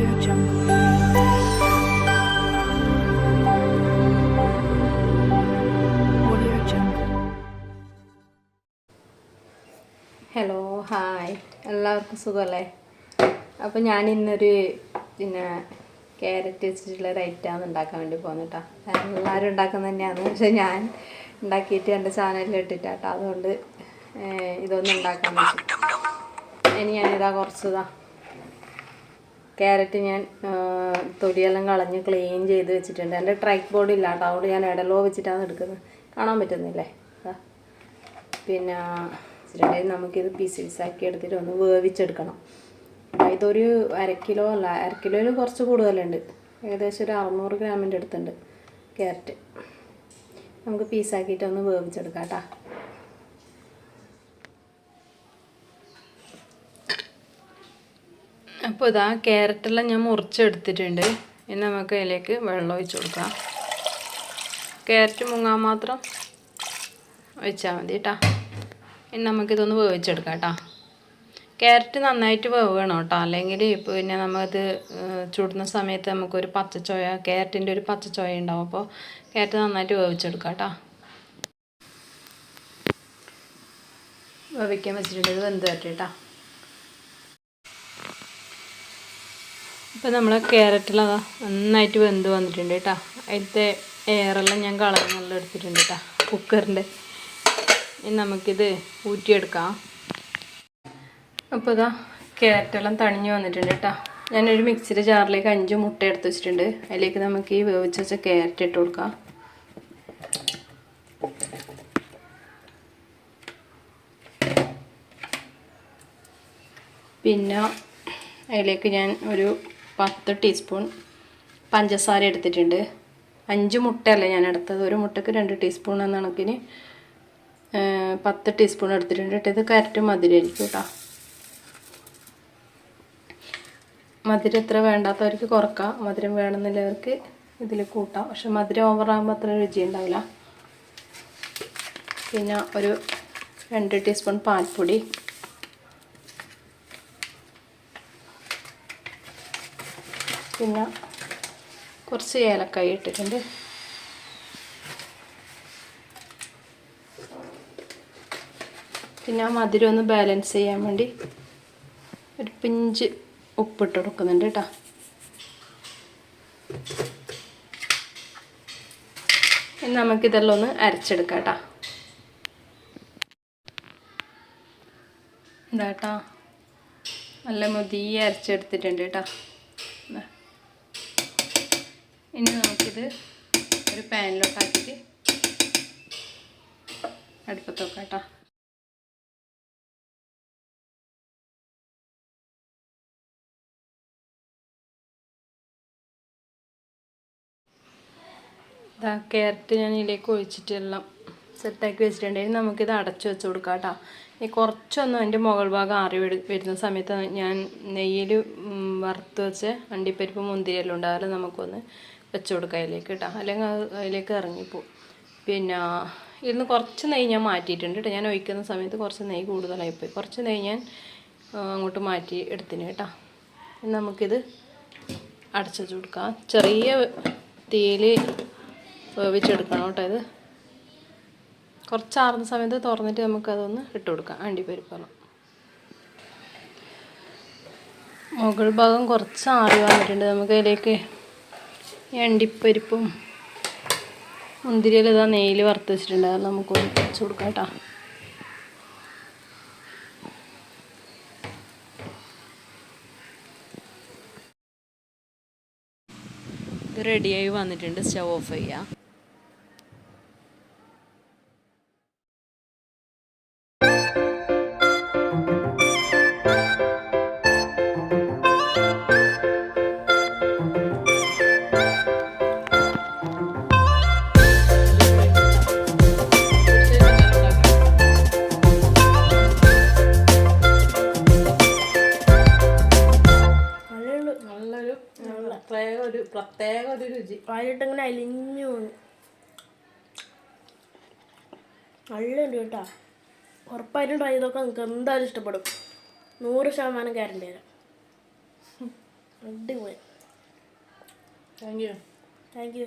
Audio Jungle. Audio Jungle. Hello hi എല്ലാവർക്കും സുഖമല്ലേ അപ്പോൾ ഞാൻ ഇന്നൊരു പിന്നെ ക്യാരറ്റ് വെച്ചിട്ടുള്ള ഒരു ഐറ്റമാണ് ഉണ്ടാക്കാൻ വേണ്ടി പോകുന്നിട്ടാ എല്ലാവരും ഉണ്ടാക്കുന്നത് തന്നെയാണ് പക്ഷെ ഞാൻ ഉണ്ടാക്കിയിട്ട് എന്റെ ചാനലിൽ ഇട്ടിട്ടാട്ടോ അതുകൊണ്ട് ഇതൊന്നും ഉണ്ടാക്കാൻ പറ്റും ഇനി ഞാനിതാ കുറച്ചതാ ക്യാരറ്റ് ഞാൻ തൊലിയെല്ലാം കളഞ്ഞ് ക്ലീൻ ചെയ്ത് വെച്ചിട്ടുണ്ട്. എന്റെ ട്രൈക്ക് ബോർഡ് ഇല്ല കേട്ടോ. അതുകൊണ്ട് ഞാൻ ഇടലോ വെച്ചിട്ടാണ് എടുക്കുന്നത്. കാണാൻ പറ്റുന്നില്ലേ. പിന്നെ വെച്ചിട്ടുണ്ടെങ്കിൽ നമുക്കിത് പീസ് പീസാക്കി എടുത്തിട്ട് ഒന്ന് വേവിച്ചെടുക്കണം. ഇതൊരു അര കിലോ അല്ല അര കിലോയിൽ കുറച്ച് കൂടുതലുണ്ട്. ഏകദേശം ഒരു അറുന്നൂറ് ഗ്രാമിന്റെ അടുത്തുണ്ട് ക്യാരറ്റ്. നമുക്ക് പീസാക്കിയിട്ട് ഒന്ന് വേവിച്ചെടുക്കാം കേട്ടോ. അപ്പോൾ ഇതാ ക്യാരറ്റെല്ലാം ഞാൻ മുറിച്ചെടുത്തിട്ടുണ്ട്. ഇനി നമുക്ക് അതിലേക്ക് വെള്ളം ഒഴിച്ച് കൊടുക്കാം. ക്യാരറ്റ് മുങ്ങാൻ മാത്രം ഒഴിച്ചാൽ മതി കേട്ടോ. ഇനി നമുക്കിതൊന്ന് വേവിച്ചെടുക്കാം കേട്ടോ. ക്യാരറ്റ് നന്നായിട്ട് വേവണം കേട്ടോ. അല്ലെങ്കിൽ ഇപ്പോൾ പിന്നെ നമുക്കത് ചുടുന്ന സമയത്ത് നമുക്കൊരു പച്ചച്ചോയ ക്യാരറ്റിന്റെ ഒരു പച്ചച്ചോയ ഉണ്ടാവും. അപ്പോൾ ക്യാരറ്റ് നന്നായിട്ട് വേവിച്ചെടുക്കാം കേട്ടോ. വേവിക്കാൻ വെച്ചിട്ടുണ്ട്. ഇത് വെന്ത് പറ്റും കേട്ടോ. ഇപ്പം നമ്മൾ ക്യാരറ്റിലതാ നന്നായിട്ട് വെന്ത് വന്നിട്ടുണ്ട് കേട്ടോ അതിലത്തെ എയറെല്ലാം ഞാൻ കളഞ്ഞെല്ലാം എടുത്തിട്ടുണ്ട് കേട്ടോ കുക്കറിന്റെ ഇനി നമുക്കിത് ഊറ്റിയെടുക്കാം. അപ്പോൾ ഇതാ ക്യാരറ്റെല്ലാം തണിഞ്ഞ് വന്നിട്ടുണ്ട് കേട്ടോ ഞാനൊരു മിക്സിയുടെ ജാറിലേക്ക് അഞ്ച് മുട്ട എടുത്ത് വെച്ചിട്ടുണ്ട്. അതിലേക്ക് നമുക്ക് ഈ വേവിച്ച് വെച്ച ക്യാരറ്റ് ഇട്ട് കൊടുക്കാം. പിന്നെ അതിലേക്ക് ഞാൻ ഒരു പത്ത് ടീസ്പൂൺ പഞ്ചസാര എടുത്തിട്ടുണ്ട്. അഞ്ച് മുട്ടയല്ല ഞാൻ എടുത്തത്. ഒരു മുട്ടയ്ക്ക് രണ്ട് ടീസ്പൂൺ എന്ന കണക്കിന് പത്ത് ടീസ്പൂൺ എടുത്തിട്ടുണ്ട്. കേട്ടോ ഇത് കരറ്റ് മധുരമായിരിക്കും കേട്ടോ മധുരം എത്ര വേണ്ടാത്തവർക്ക് കുറക്കാം. മധുരം വേണമെന്നുള്ളവർക്ക് ഇതിൽ കൂട്ടാം. പക്ഷെ മധുരം ഓവറാകുമ്പോൾ അത്ര രുചി ഉണ്ടാവില്ല. പിന്നെ ഒരു രണ്ട് ടീസ്പൂൺ പാൽപ്പൊടി. പിന്നെ കുറച്ച് ഏലക്കായ ഇട്ടിട്ടുണ്ട്. പിന്നെ ആ മധുരം ഒന്ന് ബാലൻസ് ചെയ്യാൻ വേണ്ടി ഒരു പിഞ്ച് ഉപ്പിട്ട് കൊടുക്കുന്നുണ്ട് കേട്ടോ. നമുക്കിതെല്ലാം ഒന്ന് അരച്ചെടുക്കാം കേട്ടോ. എന്താ കേട്ടോ. നല്ല മുതിയ അരച്ചെടുത്തിട്ടുണ്ട് കേട്ടോ. ഇനി നമുക്കിത് ഒരു പാനിലോട്ടാക്കിയിട്ട് അടുപ്പത്ത് വെക്കാം കേട്ടോ. ഇതാ ക്യാരറ്റ് ഞാൻ ഇതിലേക്ക് ഒഴിച്ചിട്ട് എല്ലാം സെറ്റാക്കി വെച്ചിട്ടുണ്ടെങ്കിൽ നമുക്കിത് അടച്ചു വെച്ച് കൊടുക്കാം കേട്ടോ. ഈ കുറച്ചൊന്നും അതിന്റെ മുകൾ ഭാഗം ആറി വരു- വരുന്ന സമയത്ത് ഞാൻ നെയ്യിൽ വറുത്ത് വെച്ച് അണ്ടിപ്പരിപ്പ് മുന്തിരിയെല്ലാം ഉണ്ടാകാതെ നമുക്കൊന്ന് വെച്ച് കൊടുക്കുക അതിലേക്ക് കേട്ടോ അല്ലെങ്കിൽ അത് അതിലേക്ക് ഇറങ്ങിപ്പോവും. പിന്നെ ഇരുന്ന് കുറച്ച് നെയ്യ് ഞാൻ മാറ്റിയിട്ടുണ്ട് കേട്ടോ. ഞാൻ ഒഴിക്കുന്ന സമയത്ത് കുറച്ച് നെയ്യ് കൂടുതലായിപ്പോയി കുറച്ച് നെയ്യ് ഞാൻ അങ്ങോട്ട് മാറ്റി എടുത്തിന് കേട്ടോ. നമുക്കിത് അടച്ചു കൊടുക്കാം. ചെറിയ തീയിൽ വേവിച്ചെടുക്കണം കേട്ടോ ഇത്. കുറച്ചാറുന്ന സമയത്ത് തുറന്നിട്ട് നമുക്കതൊന്ന് ഇട്ട് കൊടുക്കാം. അണ്ടിപ്പരിപ്പളം മുകൾ ഭാഗം കുറച്ച് ആറി വന്നിട്ടുണ്ട്. നമുക്ക് അതിലേക്ക് അണ്ടിപ്പരിപ്പും മുന്തിരിയിൽ ഇതാ നെയ്യിൽ വറുത്ത് വെച്ചിട്ടുണ്ട്. അത് നമുക്ക് വെച്ച് കൊടുക്കാം കേട്ടോ. റെഡിയായി വന്നിട്ടുണ്ട്. സ്റ്റവ് ഓഫ് ചെയ്യാം. പ്രത്യേക ഒരു രുചി. വായിലിട്ടിങ്ങനെ അലിഞ്ഞു നല്ലുണ്ട് കേട്ടോ ഉറപ്പായിട്ടും ട്രൈ ചെയ്തൊക്കെ നിങ്ങൾക്ക് എന്തായാലും ഇഷ്ടപ്പെടും. നൂറ് ശതമാനം ഗ്യാരണ്ടി തരാം. അടിപൊളി. Thank you thank you